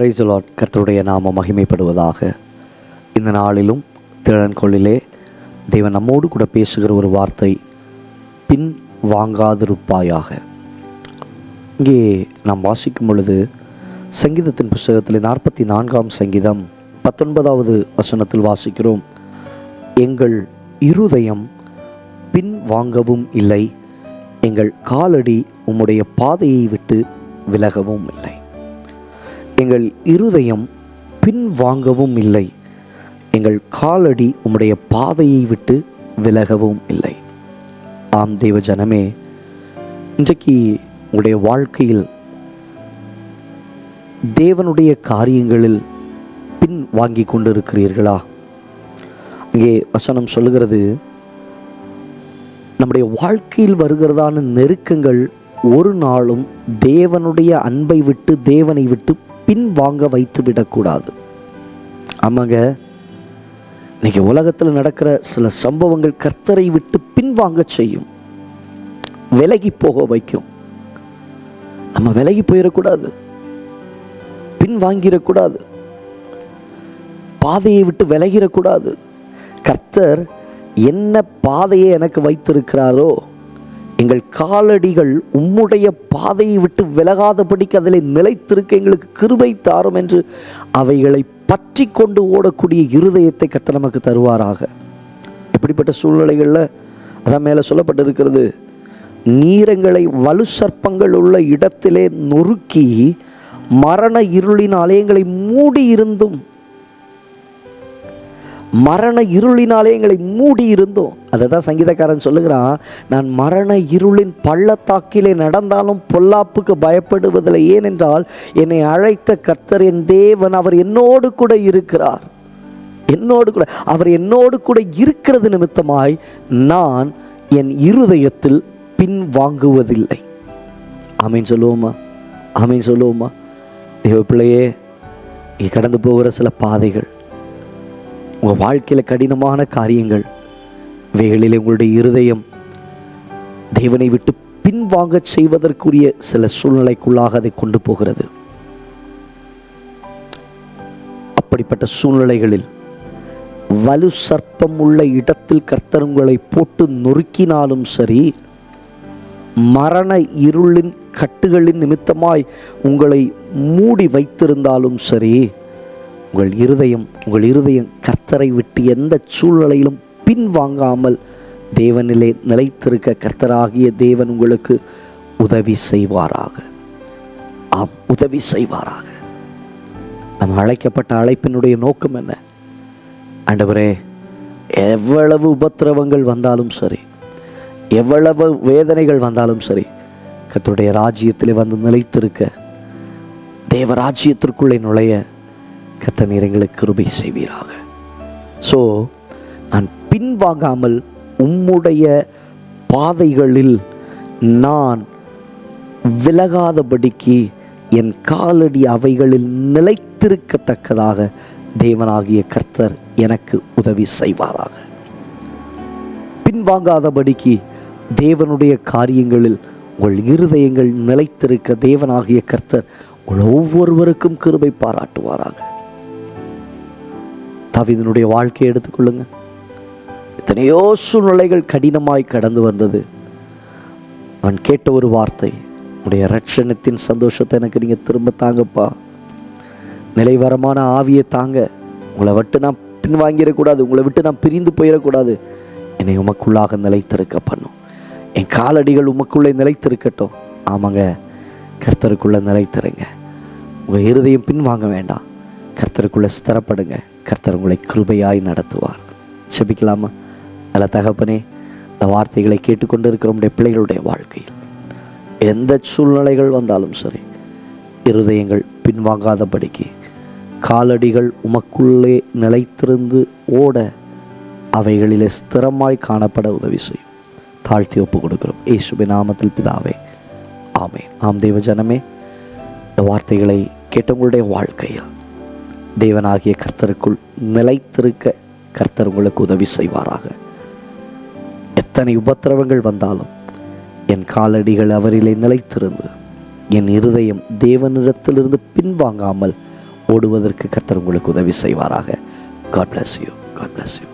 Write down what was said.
Price lot கர்த்தருடைய நாம மகிமைப்படுவதாக. இந்த நாளிலும் திறன்கொள்ளிலே தேவன் நம்மோடு கூட பேசுகிற ஒரு வார்த்தை பின் வாங்காதிருப்பாயாக. இங்கே நாம் வாசிக்கும் பொழுது சங்கீதத்தின் புஸ்தகத்தில் நாற்பத்தி நான்காம் சங்கீதம் பத்தொன்பதாவது வசனத்தில் வாசிக்கிறோம். எங்கள் இருதயம் பின் வாங்கவும் இல்லை எங்கள் காலடி உம்முடைய பாதையை விட்டு விலகவும் இல்லை. எங்கள் இருதயம் பின் வாங்கவும் இல்லை. எங்கள் காலடி உம்முடைய பாதையை விட்டு விலகவும் இல்லை. ஆம் தேவ ஜனமே இன்றைக்கு உங்களுடைய வாழ்க்கையில் தேவனுடைய காரியங்களில் பின் வாங்கி கொண்டிருக்கிறீர்களா? இங்கே வசனம் சொல்லுகிறது நம்முடைய வாழ்க்கையில் வருகிறதான நெருக்கங்கள் ஒரு நாளும் தேவனுடைய அன்பை விட்டு தேவனை விட்டு பின் வாங்க வைத்து விடக்கூடாது. ஆமாங்க இன்னைக்கு உலகத்தில் நடக்கிற சில சம்பவங்கள் கர்த்தரை விட்டு பின்வாங்க செய்யும். விலகி போக வைக்கும். நம்ம விலகி போயிடக்கூடாது. பின் வாங்கிடக்கூடாது. பாதையை விட்டு விலகிடக்கூடாது. கர்த்தர் என்ன பாதையை எனக்கு வைத்திருக்கிறாரோ எங்கள் காலடிகள் உம்முடைய பாதையை விட்டு விலகாதபடிக்கு அதில் நிலைத்திருக்க எங்களுக்கு கிருபை தாரும் என்று அவைகளை பற்றி கொண்டு ஓடக்கூடிய இருதயத்தை கத்த நமக்கு தருவாராக. இப்படிப்பட்ட சூழ்நிலைகளில் அதான் மேலே சொல்லப்பட்டிருக்கிறது. நீரங்களை வலு சர்ப்பங்கள் உள்ள இடத்திலே நொறுக்கி மரண இருளின் அலையங்களை மூடி இருந்தும் மரண இருளினாலே எங்களை மூடி இருந்தோம். அதை தான் சங்கீதக்காரன் சொல்லுகிறான் நான் மரண இருளின் பள்ளத்தாக்கிலே நடந்தாலும் பொல்லாப்புக்கு பயப்படுவதில்லை. ஏனென்றால் என்னை அழைத்த கர்த்தர் என் தேவன் அவர் என்னோடு கூட இருக்கிறார். என்னோடு கூட அவர் என்னோடு கூட இருக்கிறது நிமித்தமாய் நான் என் இருதயத்தில் பின் வாங்குவதில்லை. ஆமீன் சொல்லுவோமா? ஆமீன் சொல்லுவோமா? தேவ பிள்ளையே கடந்து போகிற சில பாதைகள் உங்கள் வாழ்க்கையில் கடினமான காரியங்கள். இவைகளில் உங்களுடைய இருதயம் தேவனை விட்டு பின்வாங்கச் செய்வதற்குரிய சில சூழ்நிலைக்குள்ளாக அதை கொண்டு போகிறது. அப்படிப்பட்ட சூழ்நிலைகளில் வலு சர்ப்பம் உள்ள இடத்தில் கர்த்தர் உங்களை போட்டு நொறுக்கினாலும் சரி மரண இருளின் கட்டுகளின் நிமித்தமாய் உங்களை மூடி வைத்திருந்தாலும் சரி உங்கள் இருதயம் உங்கள் இருதயம் கர்த்தரை விட்டு எந்த சூழ்நிலையிலும் பின்வாங்காமல் தேவனிலே நிலைத்திருக்க கர்த்தராகிய தேவன் உங்களுக்கு உதவி செய்வாராக. ஆம் உதவி செய்வாராக. நம்ம அழைக்கப்பட்ட அழைப்பினுடைய நோக்கம் என்ன? ஆண்டவரே எவ்வளவு உபத்திரவங்கள் வந்தாலும் சரி எவ்வளவு வேதனைகள் வந்தாலும் சரி கத்துடைய ராஜ்யத்தில் வந்து நிலைத்திருக்க தேவ ராஜ்யத்திற்குள்ளே நுழைய கத்த நீர் கிருபை செய்வீராக. ஸோ நான் பின்வாங்காமல் உம்முடைய பாதைகளில் நான் விலகாதபடிக்கு என் காலடி அவைகளில் நிலைத்திருக்கத்தக்கதாக தேவனாகிய கர்த்தர் எனக்கு உதவி செய்வாராக. பின்வாங்காதபடிக்கு தேவனுடைய காரியங்களில் உங்கள் இருதயங்கள் நிலைத்திருக்க தேவனாகிய கர்த்தர் உங்கள் ஒவ்வொருவருக்கும் கிருபை பாராட்டுவாராக. தாவீதனுடைய வாழ்க்கையை எடுத்துக்கொள்ளுங்க. எத்தனையோ சூழ்நிலைகள் கடினமாய் கடந்து வந்தது. அவன் கேட்ட ஒரு வார்த்தை உடைய ரட்சணத்தின் சந்தோஷத்தை எனக்கு நீங்கள் திரும்ப தாங்கப்பா. நிலைவரமான ஆவியை தாங்க. உங்களை விட்டு நான் பின்வாங்கிடக்கூடாது. உங்களை விட்டு நான் பிரிந்து போயிடக்கூடாது. என்னை உமக்குள்ளாக நிலைத்திருக்க பண்ணும். என் காலடிகள் உமக்குள்ளே நிலைத்திருக்கட்டும். ஆமாங்க கர்த்தருக்குள்ளே நிலைத்திருங்க. உங்கள் இருதயம் பின்வாங்க வேண்டாம். கர்த்தருக்குள்ளே ஸ்திரப்படுங்க. கர்த்தர் உங்களை கிருபையாய் நடத்துவார். செபிக்கலாமா நல்ல தகப்பனே இந்த வார்த்தைகளை கேட்டுக்கொண்டு இருக்கிற பிள்ளைகளுடைய வாழ்க்கையில் எந்த சூழ்நிலைகள் வந்தாலும் சரி இருதயங்கள் பின்வாங்காதபடிக்கு காலடிகள் உமக்குள்ளே நிலைத்திருந்து ஓட அவைகளிலே ஸ்திரமாய் காணப்பட உதவி செய்யும். தாழ்த்தி ஒப்பு கொடுக்கிறோம் இயேசுபி நாமத்தில் பிதாவே ஆமே ஆம் தேவ ஜனமே இந்த வார்த்தைகளை கேட்டவங்களுடைய வாழ்க்கையில் தேவனாகிய கர்த்தருக்குள் நிலைத்திருக்க கர்த்தர் உங்களுக்கு உதவி செய்வாராக. எத்தனை உபத்திரவங்கள் வந்தாலும் என் காலடிகள் அவரிலே நிலைத்திருந்து என் இருதயம் தேவனிடத்திலிருந்து பின்வாங்காமல் ஓடுவதற்கு கர்த்தர் உங்களுக்கு உதவி செய்வாராக. God bless you God bless you